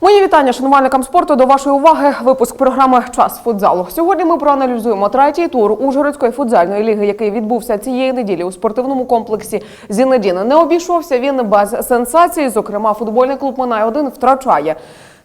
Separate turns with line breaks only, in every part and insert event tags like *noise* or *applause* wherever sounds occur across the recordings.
Мої вітання шанувальникам спорту. До вашої уваги випуск програми Час футзалу. Сьогодні ми проаналізуємо третій тур Ужгородської футзальної ліги, який відбувся цієї неділі у спортивному комплексі Зінедіна. Не обійшовся він без сенсації. Зокрема, футбольний клуб Минай 1 втрачає.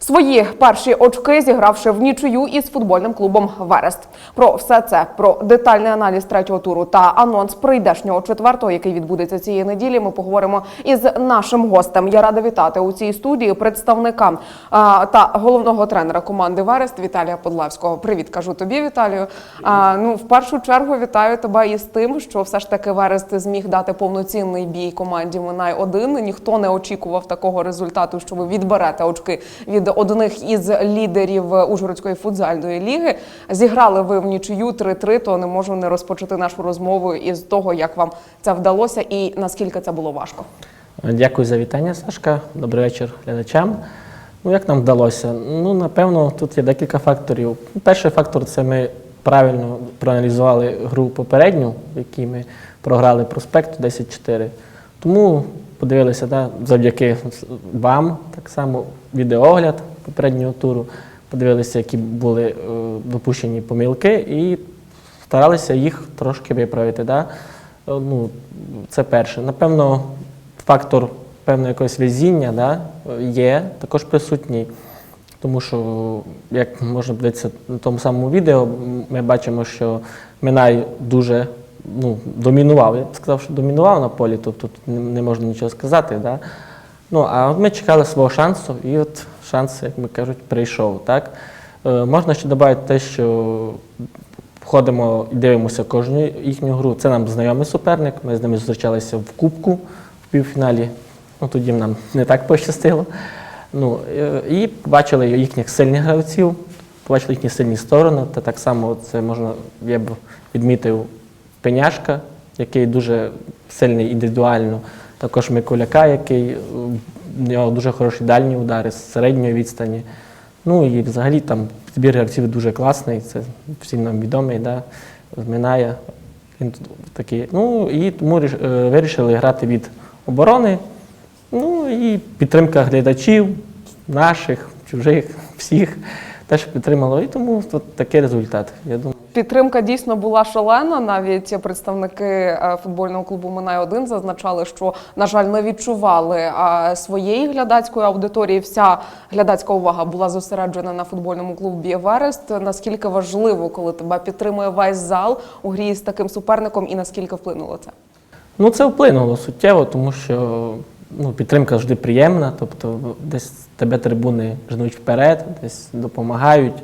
Свої перші очки зігравши в нічию із футбольним клубом Верест. Про все це про детальний аналіз третього туру та анонс прийдешнього четвертого, який відбудеться цієї неділі. Ми поговоримо із нашим гостем. Я рада вітати у цій студії представника а, та головного тренера команди Верест Віталія Подлавського. Привіт, кажу тобі, Віталію. А, ну в першу чергу вітаю тебе із тим, що все ж таки Верест зміг дати повноцінний бій команді Минай 1 Ніхто не очікував такого результату, що ви відберете очки від одних із лідерів Ужгородської футзальної ліги. Зіграли ви в нічию 3-3, то не можу не розпочати нашу розмову із того, як вам це вдалося і наскільки це було важко.
Дякую за вітання, Сашка. Добрий вечір глядачам. Ну, як нам вдалося? Ну, напевно, тут є декілька факторів. Перший фактор це ми правильно проаналізували гру попередню, в якій ми програли проспект 10-4. Тому подивилися, да, завдяки вам, так само відеоогляд попереднього туру, подивилися, які були е, допущені помилки, і старалися їх трошки виправити. Да? Е, Ну, це перше. Напевно, фактор певного якогось везіння да, є також присутній. Тому що, як можна подивитися на тому самому відео, ми бачимо, що Минай дуже ну, домінував. Я б сказав, що домінував на полі, тобто тут не можна нічого сказати. Да? Ну, а от ми чекали свого шансу, і от шанс, як ми кажуть, прийшов. Так? Е, можна ще додати те, що входимо і дивимося кожну їхню гру. Це нам знайомий суперник. Ми з ними зустрічалися в Кубку в півфіналі. Ну, тоді нам не так пощастило. Ну, е, і побачили їхніх сильних гравців, побачили їхні сильні сторони. Та так само це можна, я б відмітив Пеняшка, який дуже сильний індивідуально. Також Миколяка, який е, в нього дуже хороші дальні удари з середньої відстані. Ну і взагалі там збір гравців дуже класний, це всім нам відомий, да? Минає. Він такий. Ну і тому е, вирішили грати від оборони. Ну і підтримка глядачів, наших, чужих, всіх теж підтримало. І тому тут такий результат. Я думаю.
Підтримка дійсно була шалена. Навіть представники е, футбольного клубу Минай 1 зазначали, що на жаль не відчували е, своєї глядацької аудиторії. Вся глядацька увага була зосереджена на футбольному клубі Верест. Наскільки важливо, коли тебе підтримує весь зал у грі з таким суперником, і наскільки вплинуло це?
Ну, це вплинуло суттєво, тому що ну, підтримка завжди приємна, тобто десь тебе трибуни жнуть вперед, десь допомагають.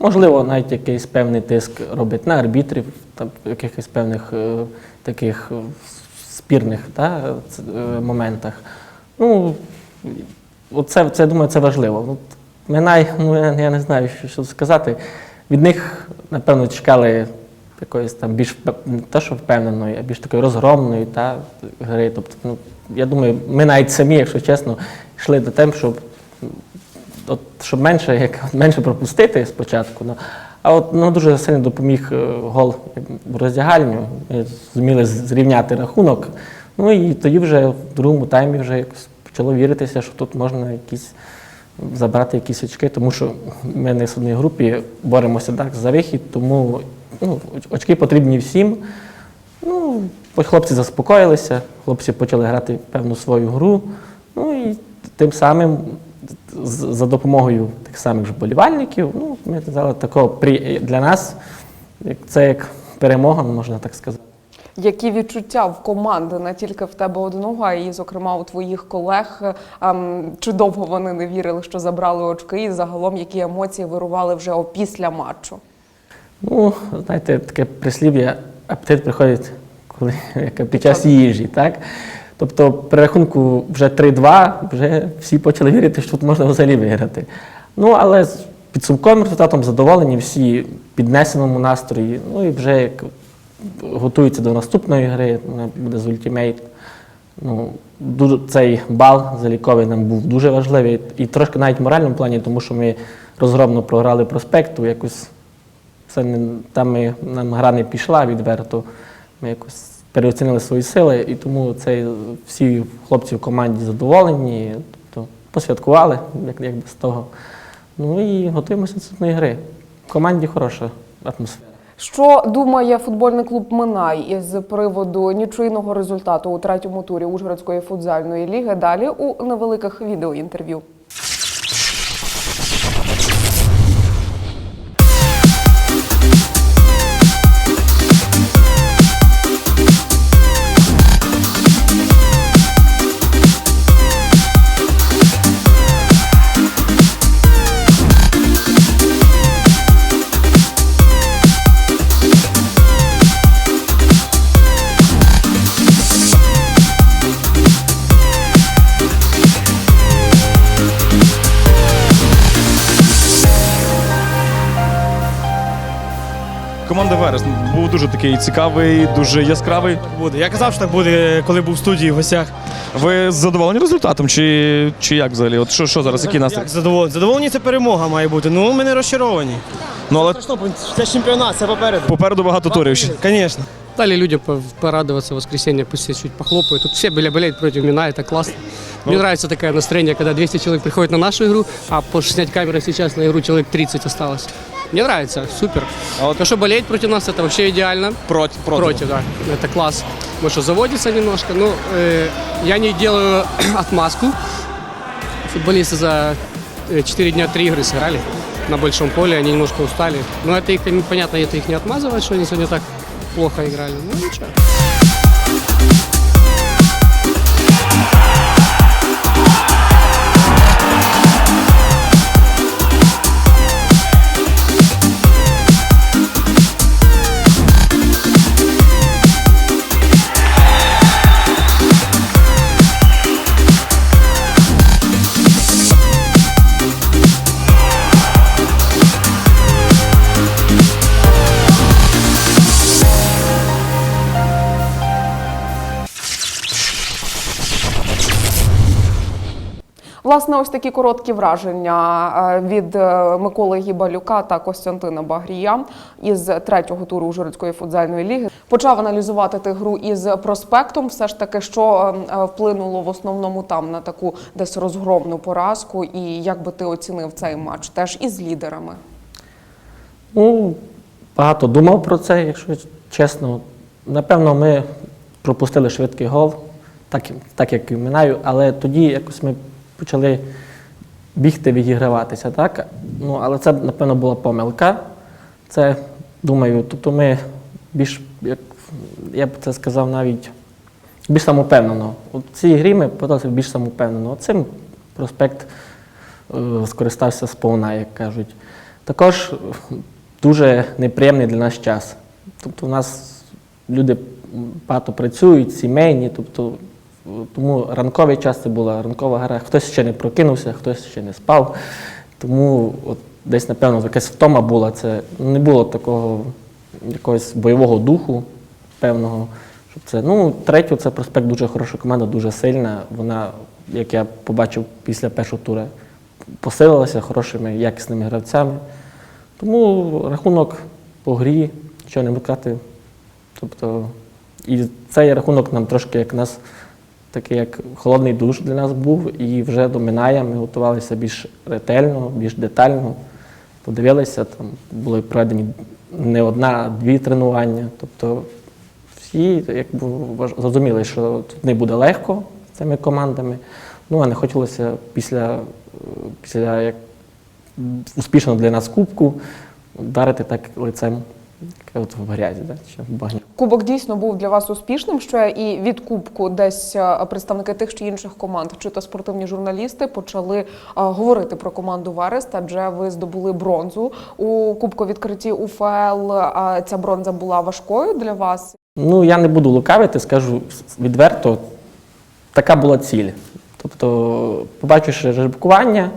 Можливо, навіть якийсь певний тиск роблять на арбітрів, там, якихось певних е, таких е, спірних ц- е, моментах. Ну, оце, це, думаю, це важливо. Минай, ну, я, я не знаю, що сказати. Від них, напевно, чекали якоїсь там більш не те, що впевненої, а більш такої розгромної та, гри. Тобто, ну, я думаю, ми навіть самі, якщо чесно, йшли до тем, щоб, от, щоб менше, як, менше пропустити спочатку. Ну, а от ну, дуже сильно допоміг е, гол в роздягальню. Ми зуміли зрівняти рахунок. Ну і тоді вже в другому таймі вже якось почало віритися, що тут можна якісь забрати якісь очки, тому що ми не в одній групі боремося так за вихід, тому ну, очки потрібні всім. Ну, хлопці заспокоїлися, хлопці почали грати певну свою гру. Ну і тим самим за допомогою тих самих ж болівальників, ну, ми казали, такого при- для нас, як це як перемога, можна так сказати.
Які відчуття в команди не тільки в тебе одного, а і, зокрема, у твоїх колег? Ем, Чи довго вони не вірили, що забрали очки, і загалом які емоції вирували вже опісля матчу?
Ну, знаєте, таке прислів'я, апетит приходить коли, *laughs* як під час їжі, так? Тобто при рахунку вже 3-2, вже всі почали вірити, що тут можна взагалі виграти. Ну, але з підсумковим результатом задоволені, всі в піднесеному настрої, ну і вже як готуються до наступної гри, буде з Ultimate. Ну, дуже, цей бал заліковий нам був дуже важливий. І трошки навіть в моральному плані, тому що ми розгромно програли проспекту, якось це не, там ми, нам гра не пішла відверто. Ми якось переоцінили свої сили, і тому цей, всі хлопці в команді задоволені. Тобто посвяткували, як, як без того. Ну і готуємося до наступної гри. В команді хороша атмосфера.
Що думає футбольний клуб Минай із приводу нічийного результату у третьому турі Ужгородської футзальної ліги? Далі у невеликих відеоінтерв'ю.
Такий цікавий, дуже яскравий.
Буде. Я казав, що так буде, коли був в студії в гостях.
Ви задоволені результатом? Чи, чи як взагалі? От що, що зараз, який настрій?
Як задоволені? Задоволені це перемога має бути. Ну, ми не розчаровані.
Ну але
Страшно, це чемпіонат, це попереду.
попереду багато турів. ще.
Звісно.
Дали людям по- порадоваться в воскресенье, пусть все чуть похлопают. Тут все были болеют против Мина, это классно. Мне нравится такое настроение, когда 200 человек приходит на нашу игру, а по снять камеры сейчас на игру человек 30 осталось. Мне нравится, супер.
А вот-
То, что болеть против нас, это вообще идеально.
Проти, проти.
Против, да. Это класс. Может, что заводится немножко. Ну, э, я не делаю *clears throat* отмазку. Футболисты за 4 дня 3 игры сыграли на большом поле, они немножко устали. Но это их, понятно, это их не отмазывает, что они сегодня так плохо играли. Ну, ничего.
Власне, ось такі короткі враження е, від е, Миколи Гібалюка та Костянтина Багрія із третього туру Ужгородської футзальної ліги. Почав аналізувати ти гру із проспектом. Все ж таки, що е, вплинуло в основному там на таку десь розгромну поразку, і як би ти оцінив цей матч теж із лідерами.
Ну, багато думав про це, якщо чесно. Напевно, ми пропустили швидкий гол, так, так як і минаю, але тоді якось ми почали бігти, відіграватися. Так? Ну, але це, напевно, була помилка. Це, думаю, тобто ми більш, як, я б це сказав, навіть більш самопевнено. У цій грі ми подалися більш самопевнено. Цим проспект е, скористався сповна, як кажуть. Також дуже неприємний для нас час. Тобто у нас люди багато працюють, сімейні, тобто тому ранковий час була ранкова гра. Хтось ще не прокинувся, хтось ще не спав. Тому от десь, напевно, якась втома була. Це не було такого якогось бойового духу певного. Щоб це, ну, третю, це проспект дуже хороша команда, дуже сильна. Вона, як я побачив після першого тура, посилилася хорошими, якісними гравцями. Тому рахунок по грі, що не викати. Тобто, і цей рахунок нам трошки як нас такий як холодний душ для нас був, і вже до Миная ми готувалися більш ретельно, більш детально. Подивилися, там були проведені не одна, а дві тренування. Тобто всі якби, зрозуміли, що тут не буде легко з цими командами. Ну, а не хотілося після, після як успішно для нас кубку вдарити так лицем от в грязі, да, чи в багні.
Кубок дійсно був для вас успішним, що і від кубку десь е, представники тих чи інших команд, чи то спортивні журналісти почали е, говорити про команду Верест, адже ви здобули бронзу у кубку відкритті УФЛ. А ця бронза була важкою для вас.
Ну, я не буду лукавити, скажу відверто, така була ціль. Тобто, побачивши жеребкування,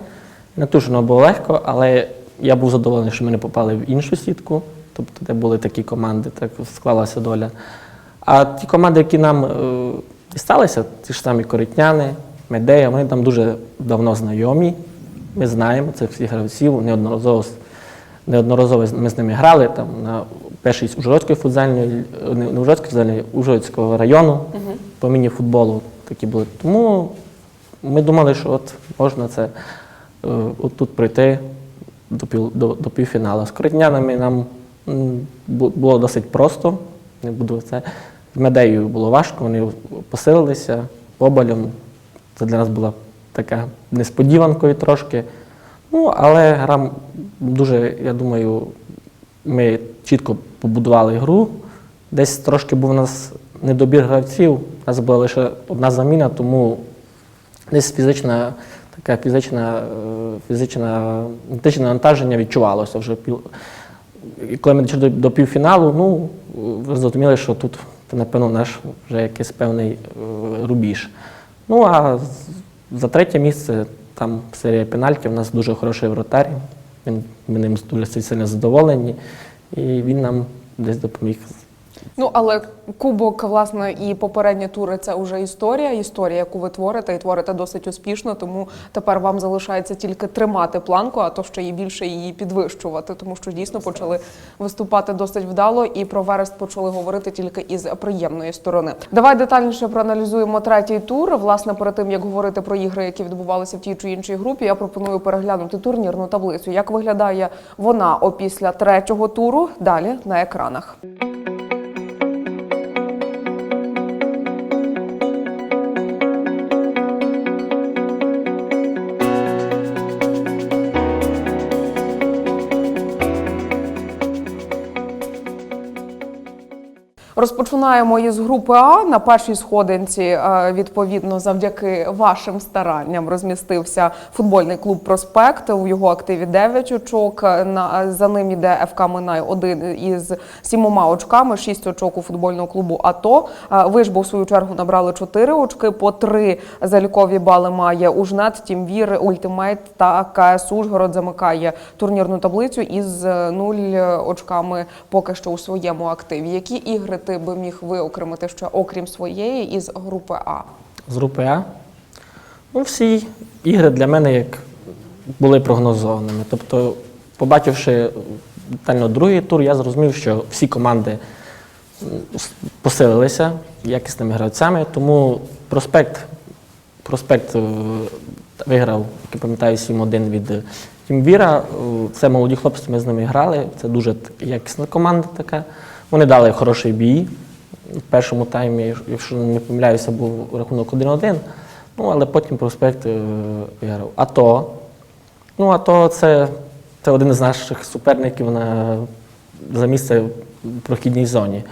не то, що воно було легко, але я був задоволений, що ми не попали в іншу сітку, тобто, де були такі команди, так склалася доля. А ті команди, які нам е, дісталися, ті ж самі коритняни, Медея, вони там дуже давно знайомі. Ми знаємо цих всіх гравців, неодноразово, неодноразово ми з ними грали там на першій Ужгородської футзальної, не Ужгородської футзальної, Ужгородського району по міні-футболу такі були. Тому ми думали, що от можна це е, отут пройти до, пів, до, до півфіналу. З коротнянами нам було досить просто. Не буду це. З медеєю було важко, вони посилилися побалем. Це для нас була така несподіванкою трошки. Ну, але гра дуже, я думаю, ми чітко побудували гру. Десь трошки був у нас недобір гравців. У нас була лише одна заміна, тому десь фізична, така фізична, е, фізична, фізичне навантаження відчувалося вже. І коли ми дійшли до, півфіналу, ну, ви зрозуміли, що тут, напевно, наш вже якийсь певний е, рубіж. Ну, а за третє місце там серія пенальтів, у нас дуже хороший вратар. Він, ми ним дуже сильно задоволені, і він нам десь допоміг
Ну але кубок, власне, і попередні тури це вже історія. Історія, яку ви творите, і творите досить успішно. Тому тепер вам залишається тільки тримати планку, а то ще і більше її підвищувати, тому що дійсно почали виступати досить вдало, і про верест почали говорити тільки із приємної сторони. Давай детальніше проаналізуємо третій тур. Власне, перед тим як говорити про ігри, які відбувалися в тій чи іншій групі, я пропоную переглянути турнірну таблицю. Як виглядає вона опісля третього туру? Далі на екранах. Розпочинаємо із групи А. На першій сходинці, е, відповідно, завдяки вашим старанням розмістився футбольний клуб Проспект. У його активі 9 очок. На за ним іде ФК Минай один із сімома очками, 6 очок у футбольного клубу АТО. Е, Вишбо, в свою чергу, набрали 4 очки. По 3 залікові бали має Ужнет, Тімвір, Ультимейт та КС Ужгород замикає турнірну таблицю із 0 очками поки що у своєму активі. Які ігри ти би міг виокремити ще окрім своєї із групи А?
з групи А. Ну, всі ігри для мене як були прогнозованими. Тобто, побачивши детально другий тур, я зрозумів, що всі команди посилилися якісними гравцями, тому проспект, проспект е, виграв, як я пам'ятаю, 7-1 від Тімвіра. Е, Це молоді хлопці, ми з ними грали. Це дуже якісна команда така. Вони дали хороший бій. В першому таймі, якщо не помиляюся, був рахунок 1-1. Ну, але потім проспект е, виграв. АТО. Ну, АТО це, це один з наших суперників на, за місце в прохідній зоні.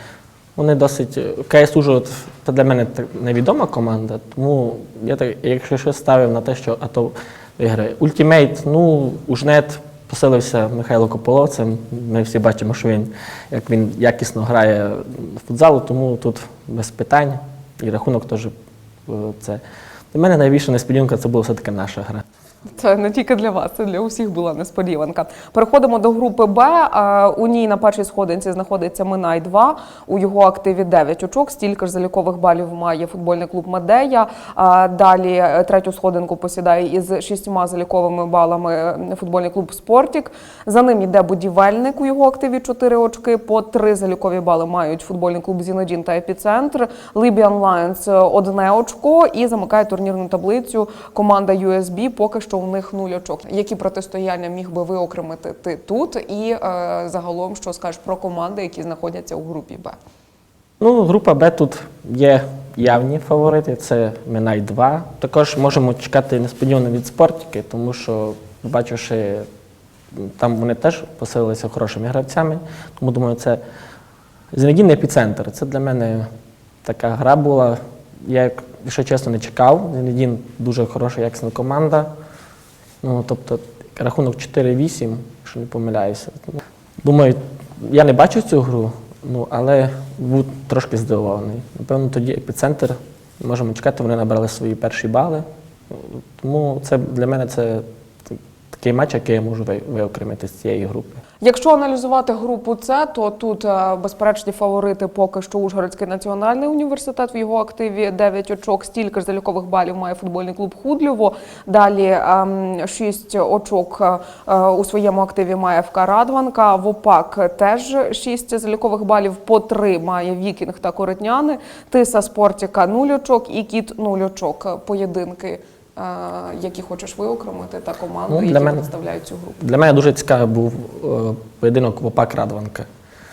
Вони досить. КС Ужгород це для мене невідома команда, тому я так, якщо щось ставив на те, що АТО виграє. Ультімейт, ну, Ужнет посилився Михайло Кополовцем. Ми всі бачимо, що він як він якісно грає в футзалу, тому тут без питань. І рахунок теж е, це. Для мене найбільша несподіванка це була все-таки наша гра.
Це не тільки для вас, це для усіх була несподіванка. Переходимо до групи Б. Е, У ній на першій сходинці знаходиться Минай 2 У його активі 9 очок. Стільки ж залікових балів має футбольний клуб Медея. Е, Далі е, третю сходинку посідає із шістьма заліковими балами е, футбольний клуб Спортік. За ним йде будівельник у його активі 4 очки. По 3 залікові бали мають футбольний клуб Зінедін та Епіцентр. Libyan Lions – одне очко і замикає турнірну таблицю команда USB. Поки що у них нуль очок. Які протистояння міг би виокремити ти тут? І е, загалом, що скажеш про команди, які знаходяться у групі Б?
Ну, група Б тут є явні фаворити, це Минай 2. Також можемо чекати несподівано від спортики, тому що, бачивши, там вони теж посилилися хорошими гравцями. Тому думаю, це Зенедін епіцентр. Це для мене така гра була. Я, якщо чесно, не чекав. Зенедін дуже хороша, якісна команда. Ну, тобто, рахунок 4-8, якщо не помиляюся. Думаю, я не бачив цю гру, ну, але був трошки здивований. Напевно, тоді епіцентр, можемо чекати, вони набрали свої перші бали. Тому це для мене це такий матч, який я можу виокремити з цієї групи.
Якщо аналізувати групу С, то тут е, безперечні фаворити поки що Ужгородський національний університет в його активі 9 очок. Стільки ж залікових балів має футбольний клуб Худльово. Далі 6 очок е, е, у своєму активі має ФК Радванка. В ОПАК теж 6 залікових балів по 3 має Вікінг та Коротняни. Тиса Спортіка 0 очок і Кіт 0 очок. Поєдинки які хочеш виокремити, та команди,
Ну,
які
мене-
представляють цю групу.
Для мене дуже цікавий був е, поєдинок Вопак Радванка.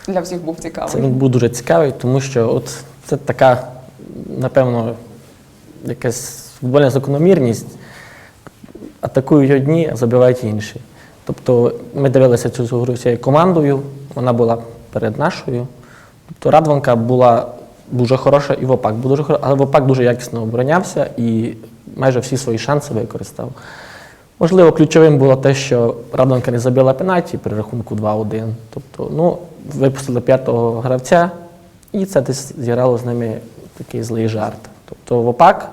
Для всіх був цікавий.
Це він був дуже цікавий, тому що от це така, напевно, якась футбольна закономірність. Атакують одні, а забивають інші. Тобто ми дивилися цю гру всією командою, вона була перед нашою. Тобто Радванка була дуже хороша і Вопак був дуже хороша, але Вопак дуже якісно оборонявся і майже всі свої шанси використав. Можливо, ключовим було те, що Радонка не забила пенальті при рахунку 2-1. Тобто, ну, випустили п'ятого гравця, і це десь зіграло з ними такий злий жарт. Тобто Вопак,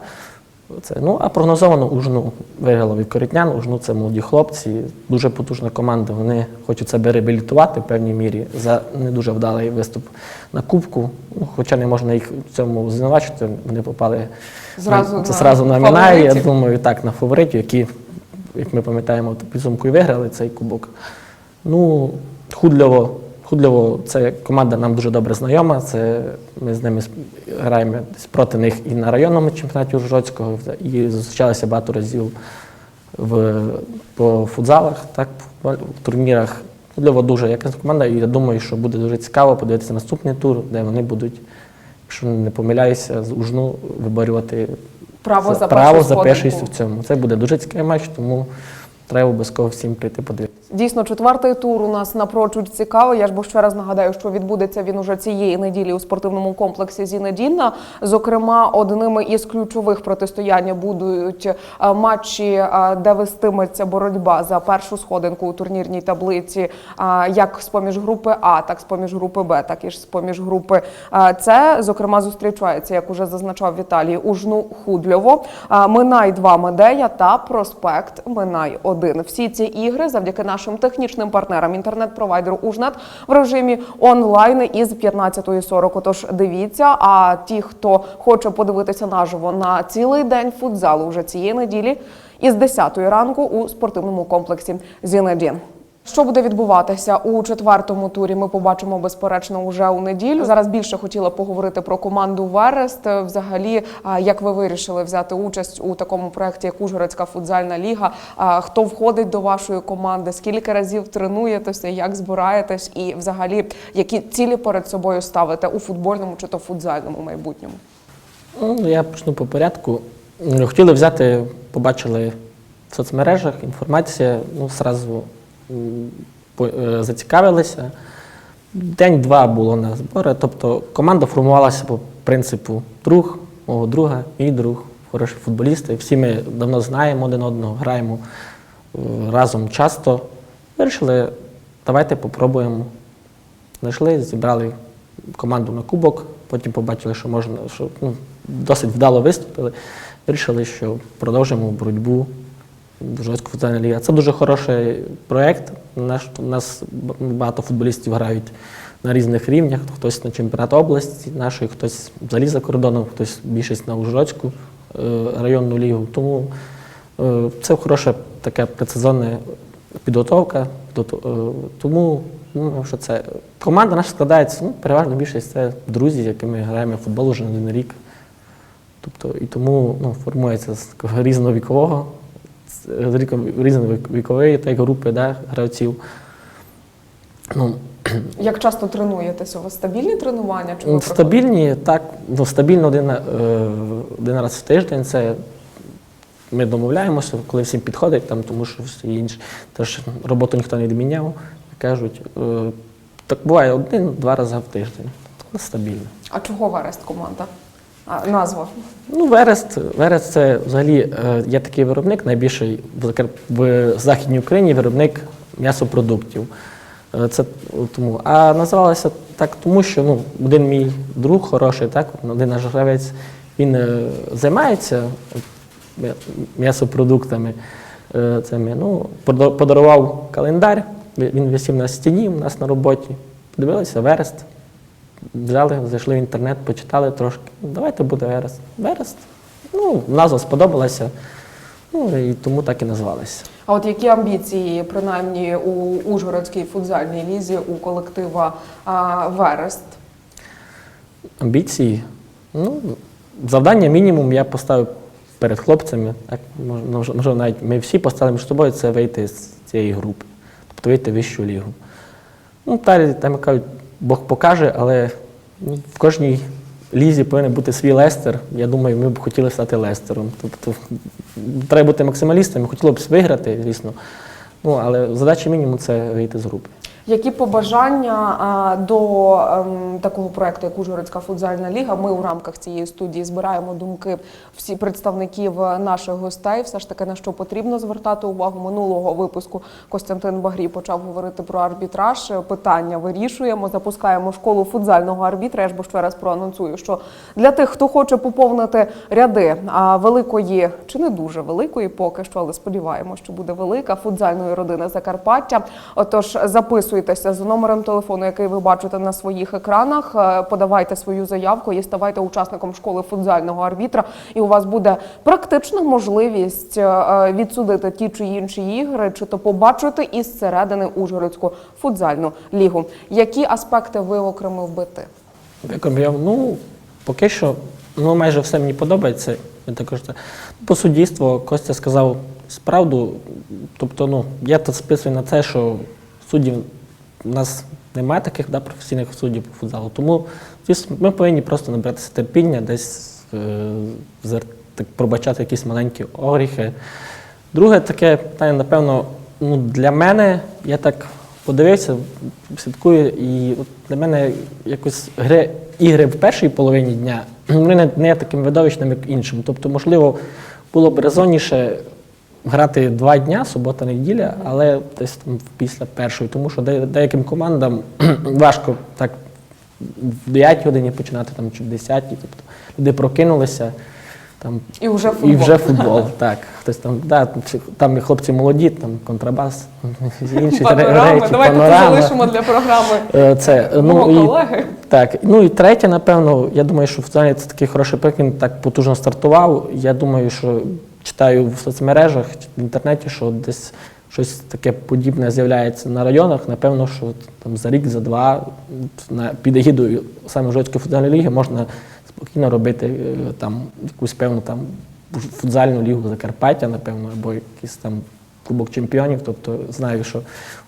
це, ну, а прогнозовано Ужну виграло від корітнян. Ужну це молоді хлопці, дуже потужна команда. Вони хочуть себе реабілітувати в певній мірі за не дуже вдалий виступ на Кубку. Ну, хоча не можна їх в цьому звинувачити, вони попали
Зразу
на, це зразу на Мінаї, я думаю, так, на фаворитів, які, як ми пам'ятаємо, підсумку і виграли цей кубок. Ну, Худльово, Худльово це команда нам дуже добре знайома. Це ми з ними граємо проти них і на районному чемпіонаті Ужгородського, і зустрічалися багато разів в, по футзалах, так, в турнірах. Худльово дуже якісна команда, і я думаю, що буде дуже цікаво подивитися наступний тур, де вони будуть, якщо не помиляюся, з Ужну виборювати
Право за
право за першість в цьому. Це буде дуже цікавий матч, тому треба обов'язково всім прийти подивитися.
Дійсно, четвертий тур у нас напрочуд цікавий. Я ж бо ще раз нагадаю, що відбудеться він уже цієї неділі у спортивному комплексі Зінедінна. Зокрема, одними із ключових протистояння будуть матчі, де вестиметься боротьба за першу сходинку у турнірній таблиці, як з поміж групи А, так з поміж групи Б, так і ж з поміж групи С. Зокрема, зустрічається, як уже зазначав Віталій, Ужну Худльово, Минай 2 Медея та Проспект Минай 1. Всі ці ігри завдяки нашим технічним партнерам інтернет-провайдеру Ужнет в режимі онлайн із 15.40. Отож, дивіться. А ті, хто хоче подивитися наживо на цілий день футзалу вже цієї неділі, із 10 ранку у спортивному комплексі Зінедін. Що буде відбуватися у четвертому турі? Ми побачимо безперечно уже у неділю. Зараз більше хотіла поговорити про команду Верест. Взагалі, як ви вирішили взяти участь у такому проєкті, як Ужгородська футзальна ліга? Хто входить до вашої команди? Скільки разів тренуєтеся? Як збираєтесь? І взагалі, які цілі перед собою ставите у футбольному чи то футзальному майбутньому?
Ну, я почну по порядку. Хотіли взяти, побачили в соцмережах інформація, ну, зразу зацікавилися. День-два було на збори. Тобто команда формувалася по принципу друг, мого друга, мій друг, хороші футболісти. Всі ми давно знаємо один одного, граємо е, разом часто. Вирішили, давайте попробуємо. Знайшли, зібрали команду на кубок, потім побачили, що можна, що ну, досить вдало виступили. Вирішили, що продовжимо боротьбу Ужгородська футзальна ліга. Це дуже хороший проєкт. Наш, у нас багато футболістів грають на різних рівнях. Хтось на чемпіонат області нашої, хтось взагалі за кордоном, хтось більшість на Ужгородську е, районну лігу. Тому е, це хороша така предсезонна підготовка. Підготов- е, Тому ну, що це команда наша складається, ну, переважно більшість це друзі, з якими граємо в футбол вже не один рік. Тобто, і тому ну, формується з різновікового, з різно- різновікової та групи да, гравців. Ну, *clears throat*
Як часто тренуєтеся? У вас стабільні тренування? Чи
Ну, Стабільні, так, ну, стабільно один, е, один раз в тиждень. Це ми домовляємося, коли всім підходить, там, тому що всі інші. Тож роботу ніхто не відміняв, кажуть. Е, так буває один-два рази в тиждень. Стабільно.
А чого Верест команда? А, назва.
Ну, Верест, Верест це взагалі е, є такий виробник, найбільший в, Західній Україні виробник м'ясопродуктів. Е, Це тому. А називалося так, тому що ну, один мій друг хороший, так, один наш гравець, він е, займається м'ясопродуктами. Цими, ну, подарував календар, він висів на стіні у нас на роботі. Подивилися, Верест. Взяли, зайшли в інтернет, почитали трошки. Давайте буде Верест. Верест. Ну, назва сподобалася. Ну і тому так і назвалися.
А от які амбіції, принаймні у Ужгородській футзальній лізі у колектива а, Верест?
Амбіції. Ну, завдання мінімум я поставив перед хлопцями, так, мож- мож- можливо, навіть ми всі поставили між собою це вийти з цієї групи, тобто вийти в вищу лігу. Ну, далі, там кажуть, Бог покаже, але ну, в кожній лізі повинен бути свій Лестер. Я думаю, ми б хотіли стати Лестером. Тобто треба бути максималістами, хотілося б виграти, звісно. Ну, але задача мінімум це вийти з групи.
Які побажання до ем, такого проекту, як Ужгородська футзальна ліга? Ми у рамках цієї студії збираємо думки всі представників наших гостей. Все ж таки на що потрібно звертати увагу минулого випуску. Костянтин Багрій почав говорити про арбітраж. Питання вирішуємо. Запускаємо школу футзального арбітра. Я ж бо ще раз проанонсую, що для тих, хто хоче поповнити ряди великої чи не дуже великої, поки що, але сподіваємося, що буде велика футзальної родини Закарпаття. Отож, записуйтеся за номером телефону, який ви бачите на своїх екранах. е, Подавайте свою заявку і ставайте учасником школи футзального арбітра. І у вас буде практична можливість е, е, відсудити ті чи інші ігри, чи то побачити із середини Ужгородську футзальну лігу. Які аспекти ви окремо вбити?
Як ну, поки що, ну, майже все мені подобається. Я також. По суддівству Костя сказав справду. Тобто, ну, я тут списую на це, що суддів у нас немає таких да, професійних суддів по футзалу. Тому звісно, ми повинні просто набратися терпіння, десь е, так, пробачати якісь маленькі огріхи. Друге таке питання, напевно, ну, для мене, я так подивився, слідкую, і от для мене якось гри, ігри в першій половині дня *clears throat* не є таким видовищним, як іншим. Тобто, можливо, було б резонніше грати два дня, субота, неділя, але десь там після першої, тому що деяким командам *clears throat* важко так в 9 годині починати там, чи в 10, тобто люди прокинулися. Там,
І вже
і
футбол.
вже футбол, *laughs* так. Хтось там, да, там і хлопці молоді, там контрабас, *laughs* інші
Панорами.
речі,
Давайте це залишимо для програми.
Е, Це, ну, і, так, ну і третє, напевно, я думаю, що в це такий хороший приклад, так потужно стартував. Я думаю, що читаю в соцмережах, в інтернеті, що десь щось таке подібне з'являється на районах. Напевно, що там за рік, за два під егідою саме Жодської футбольної ліги можна спокійно робити е, там якусь певну там футзальну лігу Закарпаття, напевно, або якийсь там Кубок чемпіонів. Тобто знаю, що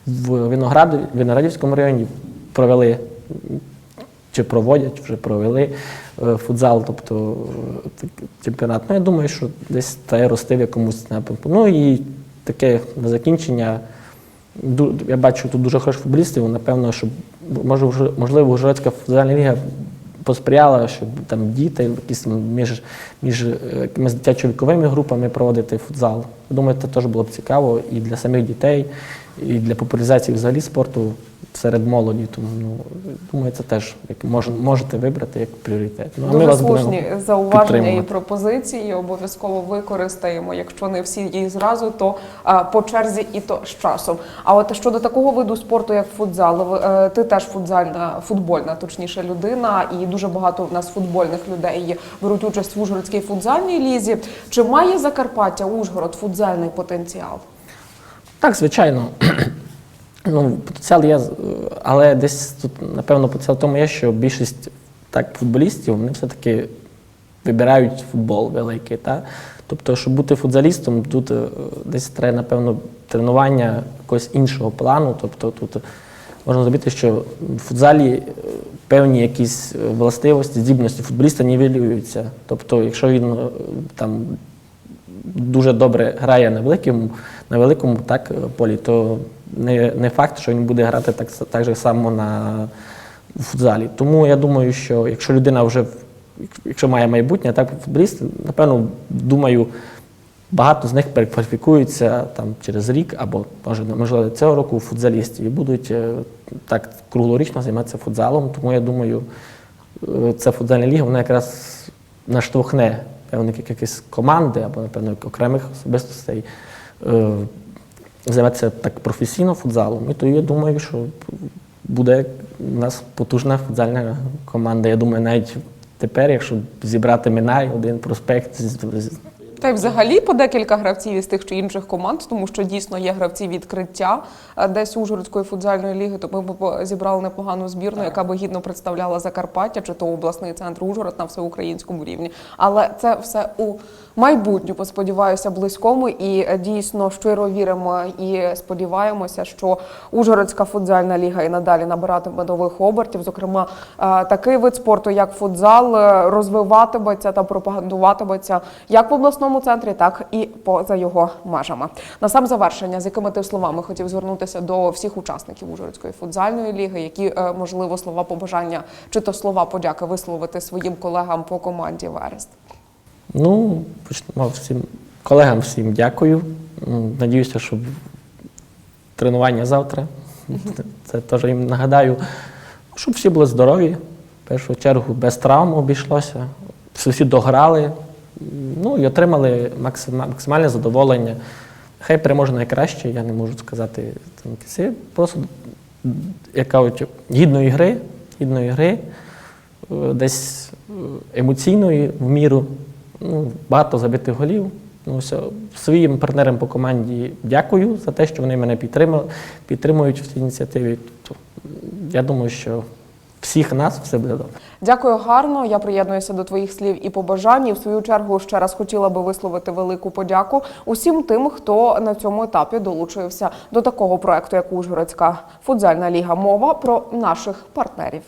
в Винограді, Виноградівському районі провели чи проводять, вже провели е, футзал, тобто е, чемпіонат. Ну, я думаю, що десь та рости в якомусь напрямку. Ну і таке на закінчення. Я бачу тут дуже хороших футболістів. Напевно, що може, можливо, Ужгородська футзальна ліга посприяла, щоб там діти якісь між, між е, якимись дитячо-віковими групами проводити футзал. Думаю, це теж було б цікаво і для самих дітей, і для популяризації взагалі спорту серед молоді. Тому ну, думаю, це теж як мож, можете вибрати як пріоритет. Ну, а
Дуже
вас
слушні зауваження і пропозиції. Обов'язково використаємо. Якщо не всі їх зразу, то а, по черзі і то з часом. А от щодо такого виду спорту, як футзал, е, ти теж футзальна, футбольна, точніше, людина, і дуже багато в нас футбольних людей беруть участь в Ужгородській футзальній лізі. Чи має Закарпаття Ужгород футзальний потенціал?
Так, звичайно. *clears throat* Ну, потенціал є, але десь тут, напевно, потенціал в тому є, що більшість так, футболістів вони все-таки вибирають футбол великий. Та? Тобто, щоб бути футзалістом, тут е, десь треба, напевно, тренування якогось іншого плану. Тобто тут можна зробити, що в футзалі е, певні якісь е, властивості, здібності футболіста нівелюються. Тобто, якщо він там дуже добре грає на великому, на великому так, полі, то не, не факт, що він буде грати так, так же само на футзалі. Тому я думаю, що якщо людина вже якщо має майбутнє, так футболіст, напевно, думаю, багато з них перекваліфікуються там через рік або може можливо цього року футзалістів і будуть е, так круглорічно займатися футзалом. Тому я думаю, е, ця футзальна ліга вона якраз наштовхне певних якихось команди або, напевно, окремих особистостей займатися так професійно футзалом. І то я думаю, що буде у нас потужна футзальна команда. Я думаю, навіть тепер, якщо зібрати Минай, один проспект,
Та й взагалі по декілька гравців із тих чи інших команд, тому що дійсно є гравці відкриття десь Ужгородської футзальної ліги. То ми б зібрали непогану збірну, яка би гідно представляла Закарпаття чи то обласний центр Ужгород на всеукраїнському рівні. Але це все у майбутньому, сподіваюся, близькому і е, дійсно щиро віримо і сподіваємося, що Ужгородська футзальна ліга і надалі набиратиме нових обертів. Зокрема, е, такий вид спорту, як футзал, е, розвиватиметься та пропагандуватиметься як в обласному центрі, так і поза його межами. На сам завершення, з якими ти словами хотів звернутися до всіх учасників Ужгородської футзальної ліги, які е, можливо слова побажання чи то слова подяки висловити своїм колегам по команді Верест.
Ну, почнемо всім колегам всім дякую. Надіюся, що тренування завтра. Це теж їм нагадаю, щоб всі були здорові. В першу чергу без травм обійшлося. Всі всі дограли, ну і отримали максимальне задоволення. Хай переможе найкраще, я не можу сказати там кінці. Просто як кажуть, гідної гри, гідної гри, е, десь е, емоційної в міру. Ну, багато забитих голів. Ну, все. Своїм партнерам по команді дякую за те, що вони мене підтримали, підтримують в цій ініціативі. Тобто, я думаю, що всіх нас все буде добре.
Дякую гарно. Я приєднуюся до твоїх слів і побажань. І в свою чергу ще раз хотіла би висловити велику подяку усім тим, хто на цьому етапі долучився до такого проекту, як Ужгородська футзальна ліга. Мова про наших партнерів.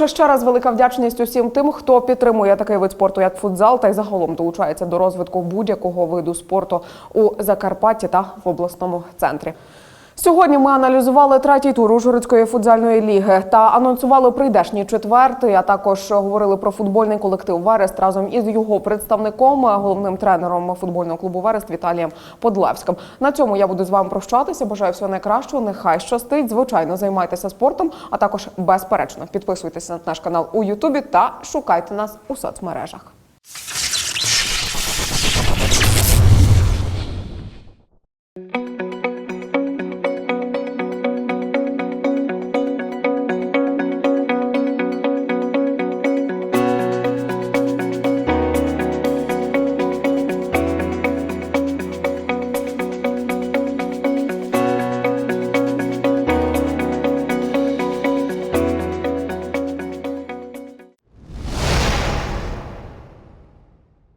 Отож, ще раз велика вдячність усім тим, хто підтримує такий вид спорту, як футзал, та й загалом долучається до розвитку будь-якого виду спорту у Закарпатті та в обласному центрі. Сьогодні ми аналізували третій тур Ужгородської футзальної ліги та анонсували прийдешній четвертий. А також говорили про футбольний колектив Верест разом із його представником, головним тренером футбольного клубу Верест Віталієм Подлевським. На цьому я буду з вами прощатися. Бажаю всього найкращого. Нехай щастить. Звичайно, займайтеся спортом, а також безперечно підписуйтесь на наш канал у Ютубі та шукайте нас у соцмережах.